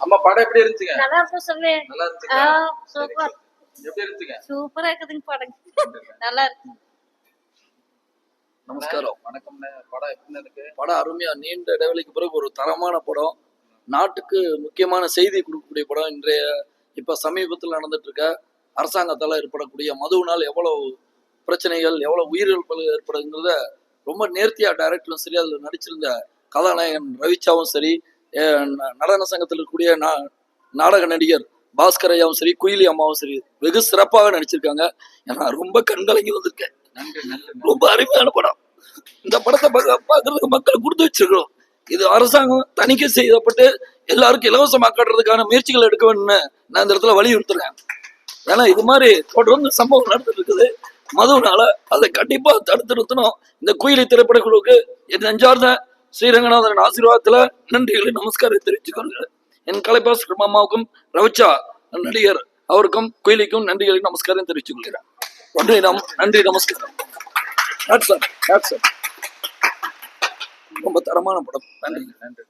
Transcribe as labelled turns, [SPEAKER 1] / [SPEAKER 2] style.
[SPEAKER 1] அம்மா படம் எப்படி இருந்துச்சுங்க?
[SPEAKER 2] நல்லா இருக்கும் சொல்லு
[SPEAKER 1] நல்லா
[SPEAKER 2] ஆ
[SPEAKER 1] இருந்துச்சுங்களா
[SPEAKER 2] சூப்பர்
[SPEAKER 1] எப்படி இருந்துச்சுங்க?
[SPEAKER 2] சூப்பரா இருக்குதுங்க படம் நல்லா இருக்கு.
[SPEAKER 3] நமஸ்காரம்.
[SPEAKER 1] வணக்கம்ண்ணே படம் எப்படி இருக்கு
[SPEAKER 3] படம் அருமையா நீண்ட இடைவெளிக்கு பிறகு ஒரு தரமான படம். நாட்டுக்கு முக்கியமான செய்தி கொடுக்கக்கூடிய படம். இன்றைய இப்ப சமீபத்தில் நடந்துட்டு இருக்க அரசாங்கத்தால ஏற்படக்கூடிய மதுவினால் எவ்வளவு பிரச்சனைகள் எவ்வளவு உயிரிழப்புகள் ஏற்படுங்கிறத ரொம்ப நேர்த்தியா டைரக்டரும் சரி அதுல நடிச்சிருந்த கதாநாயகன் ரவிச்சாவும் சரி நடன சங்கத்தில் இருக்கக்கூடிய நா- நாடக நடிகர் பாஸ்கர் ஐயாவும் சரி குயிலி அம்மாவும் சரி வெகு சிறப்பாக நடிச்சிருக்காங்க. ஏன்னா ரொம்ப கண்கலங்கி வந்திருக்கேன் ரொம்ப அருமையான படம். இந்த படத்தை பார்க்க- பார்க்கறதுக்கு மக்கள் கொடுத்து வச்சிருக்கிறோம். இது அரசாங்கம் தணிக்கை செய்யப்பட்டு எல்லாருக்கும் இலவசமாக்குறதுக்கான முயற்சிகள் எடுக்க வேணும்னு நான் இந்த இடத்துல வலியுறுத்துறேன். ஏன்னா இது மாதிரி தொடர்ந்து சம்பவம் நடந்துட்டு இருக்குது மதுவினால அதை கண்டிப்பா தடுத்து நிறுத்தணும். இந்த குயிலி திரைப்படக்குழுவுக்கு என் நெஞ்சார்ந்த ஸ்ரீரங்கநாதன் ஆசீர்வாதத்துல நன்றிகளை நமஸ்காரம் தெரிவிச்சுக்கொள்கிறேன் என் கலைப்பாஸ் மாமாவுக்கும் ரவிச்சா நடிகர் அவருக்கும் குயிலிக்கும் நன்றிகளை நமஸ்காரம் தெரிவித்துக் கொள்கிறேன் நன்றி நம் நன்றி நமஸ்காரம். ரொம்ப தரமான படம். நன்றி
[SPEAKER 1] நன்றி